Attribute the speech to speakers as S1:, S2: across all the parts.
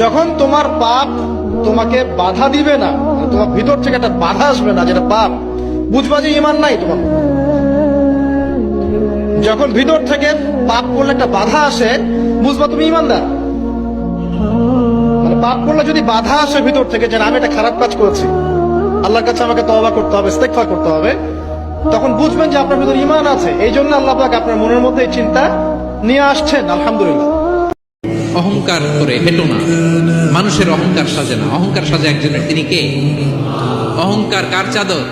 S1: যখন তোমার পাপ তোমাকে বাধা দিবে না তোমার ভিতর থেকে একটা বাধা আসবে না, যেটা পাপ, বুঝবা যে ইমান নাই তোমার। যখন ভিতর থেকে পাপ করলে একটা বাধা আসে, বুঝবা তুমি ইমানদার। মানে পাপ করলে যদি বাধা আসে ভিতর থেকে, যে আমি একটা খারাপ কাজ করেছি, আল্লাহর কাছে আমাকে তওবা করতে হবে, ইস্তেগফার করতে হবে, তখন বুঝবেন যে আপনার ভিতর ইমান আছে। এই জন্য আল্লাহ আপনার মনের মধ্যে এই চিন্তা নিয়ে আসছেন, আলহামদুলিল্লাহ।
S2: অহংকার করে হেঁটো না। মানুষের অহংকার সাজে না। অহংকার সাজে একজনের তিনি কে? অহংকার কার চাদর?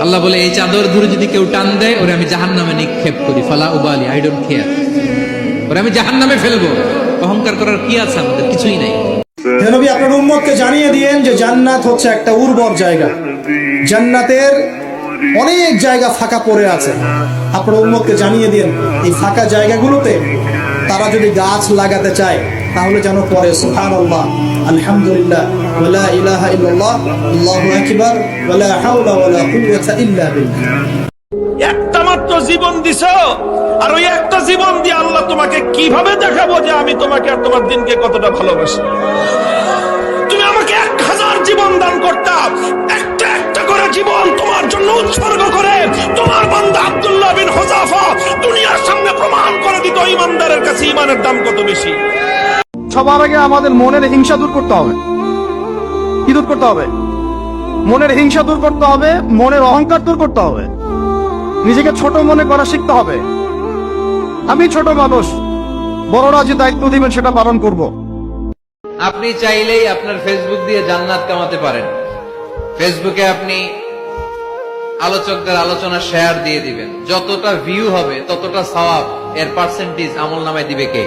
S2: আল্লাহ বলে, এই চাদর ধরে যদি কেউ টান দেয়, ওরে আমি জাহান নামে নিক্ষেপ করি। ফালা উবালি আই ডোন্ট কেয়ার ওরে আমি জাহান নামে ফেলব। অহংকার করার কি আছে? আমাদের কিছুই নাই।
S1: নবী, আপনার উম্মতকে জানিয়ে দিয়েন যে জান্নাত হচ্ছে একটা উর্বর জায়গা। জান্নাতের অনেক জায়গা ফাঁকা পড়ে আছে। আপনার উম্মতকে জানিয়ে দিন এই ফাঁকা জায়গাগুলোতে তারা যদি গাছ লাগাতে চায় তাহলে যেন পরে আলহামদুলিল্লাহ ওয়ালা ইলাহা ইল্লাল্লাহ আল্লাহু আকবার ওয়ালা হাওলা ওয়ালা কুওয়াতা ইল্লা বিল্লাহ।
S3: একটা মাত্র জীবন দিছ আর ওই একটা জীবন দিয়ে আল্লাহ তোমাকে কীভাবে দেখাবো যে আমি তোমাকে আর তোমার দিনকে কতটা ভালোবাসি? তুমি আমাকে এক হাজার জীবন দান ইমানদারের কাছে ইমানের দাম কত বেশি?
S1: সবার আগে আমাদের মনের হিংসা দূর করতে হবে। কি দূর করতে হবে? মনের হিংসা দূর করতে হবে মনের অহংকার দূর করতে হবে। নিজেকে ছোট মনে করা শিখতে হবে। আমি ছোট মানুষ বড়রা যে দায়িত্ব দিবেন সেটা পালন করব।
S2: আপনি চাইলেই আপনার ফেসবুক দিয়ে জান্নাত কামাতে পারেন। ফেসবুকে আপনি আলোচকদের আলোচনা শেয়ার দিয়ে দিবেন। যতটা ভিউ হবে, ততটা সওয়াব এর পার্সেন্টেজ আমল নামায় দিবে কে?